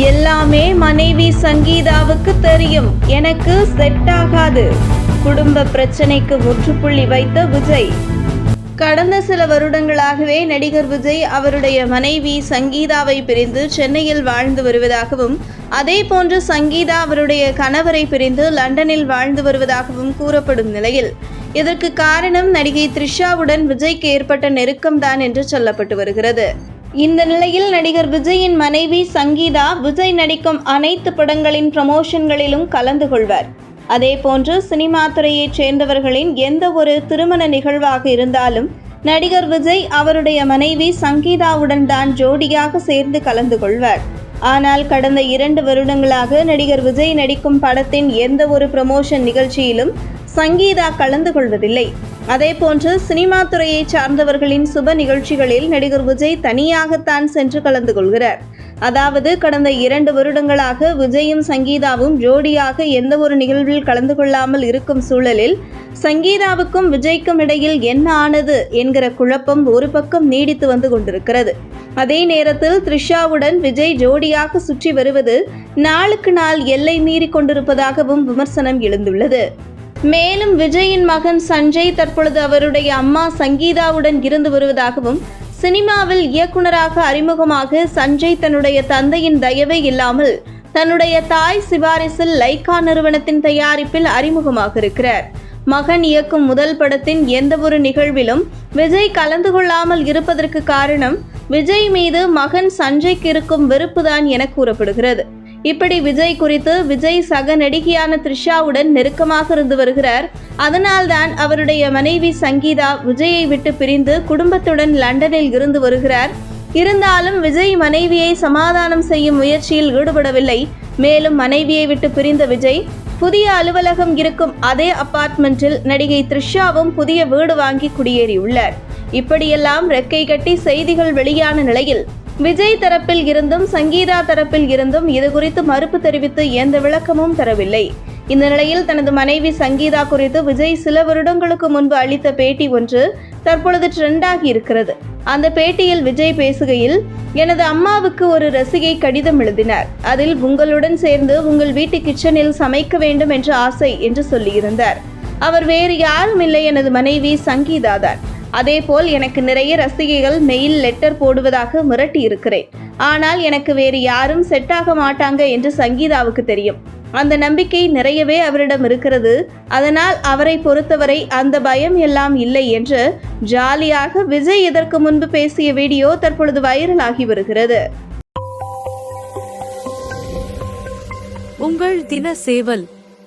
எல்லாமே மனைவி சங்கீதாவுக்கு தெரியும். எனக்கு செட் ஆகாது. குடும்ப பிரச்சனைக்கு முற்றுப்புள்ளி வைத்த விஜய். கடந்த சில வருடங்களாகவே நடிகர் விஜய் அவருடைய மனைவி சங்கீதாவை பிரிந்து சென்னையில் வாழ்ந்து வருவதாகவும் அதே போன்று சங்கீதா அவருடைய கணவரை பிரிந்து லண்டனில் வாழ்ந்து வருவதாகவும் கூறப்படும் நிலையில் இதற்கு காரணம் நடிகை த்ரிஷாவுடன் விஜய்க்கு ஏற்பட்ட நெருக்கம்தான் என்று சொல்லப்பட்டு வருகிறது. இந்த நிலையில் நடிகர் விஜயின் மனைவி சங்கீதா விஜய் நடிக்கும் அனைத்து படங்களின் ப்ரமோஷன்களிலும் கலந்து கொள்வார். அதே போன்று சினிமா துறையைச் சேர்ந்தவர்களின் எந்த ஒரு திருமண நிகழ்வாக இருந்தாலும் நடிகர் விஜய் அவருடைய மனைவி சங்கீதாவுடன் தான் ஜோடியாக சேர்ந்து கலந்து கொள்வார். ஆனால் கடந்த இரண்டு வருடங்களாக நடிகர் விஜய் நடிக்கும் படத்தின் எந்த ஒரு ப்ரமோஷன் நிகழ்ச்சியிலும் சங்கீதா கலந்து கொள்வதில்லை. அதேபோன்று சினிமா துறையைச் சார்ந்தவர்களின் சுப நிகழ்ச்சிகளில் நடிகர் விஜய் தனியாகத்தான் சென்று கலந்து கொள்கிறார். அதாவது கடந்த இரண்டு வருடங்களாக விஜயும் சங்கீதாவும் ஜோடியாக எந்த ஒரு நிகழ்வில் கலந்து கொள்ளாமல் இருக்கும் சூழலில் சங்கீதாவுக்கும் விஜய்க்கும் இடையில் என்ன ஆனது என்கிற குழப்பம் ஒரு பக்கம் நீடித்து வந்து கொண்டிருக்கிறது. அதே நேரத்தில் த்ரிஷாவுடன் விஜய் ஜோடியாக சுற்றி வருவது நாளுக்கு நாள் எல்லை மீறி கொண்டிருப்பதாகவும் விமர்சனம் எழுந்துள்ளது. மேலும் விஜயின் மகன் சஞ்சய் தற்பொழுது அவருடைய அம்மா சங்கீதாவுடன் இருந்து வருவதாகவும் சினிமாவில் இயக்குனராக அறிமுகமாக சஞ்சய் தன்னுடைய தந்தையின் தயவே இல்லாமல் தன்னுடைய தாய் சிபாரிசில் லைகா நிறுவனத்தின் தயாரிப்பில் அறிமுகமாக இருக்கிறார். மகன் இயக்கும் முதல் படத்தின் எந்த ஒரு நிகழ்விலும் விஜய் கலந்து கொள்ளாமல் இருப்பதற்கு காரணம் விஜய் மீது மகன் சஞ்சய்க்கு இருக்கும் வெறுப்புதான் என கூறப்படுகிறது. இப்படி விஜய் குறித்து விஜய் சக நடிகையான த்ரிஷாவுடன் நெருக்கமாக இருந்து வருகிறார். அதனால்தான் அவருடைய மனைவி சங்கீதா விஜயை விட்டு பிரிந்து குடும்பத்துடன் லண்டனில் இருந்து வருகிறார். இருந்தாலும் விஜய் மனைவியை சமாதானம் செய்யும் முயற்சியில் ஈடுபடவில்லை. மேலும் மனைவியை விட்டு பிரிந்த விஜய் புதிய அலுவலகம் இருக்கும் அதே அபார்ட்மெண்ட்டில் நடிகை த்ரிஷாவும் புதிய வீடு வாங்கி குடியேறியுள்ளார். இப்படியெல்லாம் ரெக்கை கட்டி செய்திகள் வெளியான நிலையில் விஜய் தரப்பில் இருந்தும் சங்கீதா தரப்பில் இருந்தும் இது குறித்து மறுப்பு தெரிவித்து எந்த விளக்கமும் தரவில்லை. இந்த நிலையில் தனது மனைவி சங்கீதா குறித்து விஜய் சில வருடங்களுக்கு முன்பு அளித்த பேட்டி ஒன்று தற்பொழுது ட்ரெண்டாகி இருக்கிறது. அந்த பேட்டியில் விஜய் பேசுகையில் எனது அம்மாவுக்கு ஒரு ரசிகை கடிதம் எழுதினார். அதில் உங்களுடன் சேர்ந்து உங்கள் வீட்டு கிச்சனில் சமைக்க வேண்டும் என்ற ஆசை என்று சொல்லியிருந்தார். அவர் வேறு யாரும் இல்லை எனது மனைவி சங்கீதா தான். அதேபோல் எனக்கு நிறைய ரசிகைகள் மெயில் லெட்டர் போடுவதாக மிரட்டி இருக்கிறேன். ஆனால் எனக்கு வேறு யாரும் செட் ஆக மாட்டாங்க என்று சங்கீதாவுக்கு தெரியும். அந்த நம்பிக்கை நிறையவே அவரிடம் இருக்கிறது. அதனால் அவரை பொறுத்தவரை அந்த பயம் எல்லாம் இல்லை என்று ஜாலியாக விஜய் இதற்கு முன்பு பேசிய வீடியோ தற்பொழுது வைரலாகி வருகிறது. உங்கள் தின சேவல்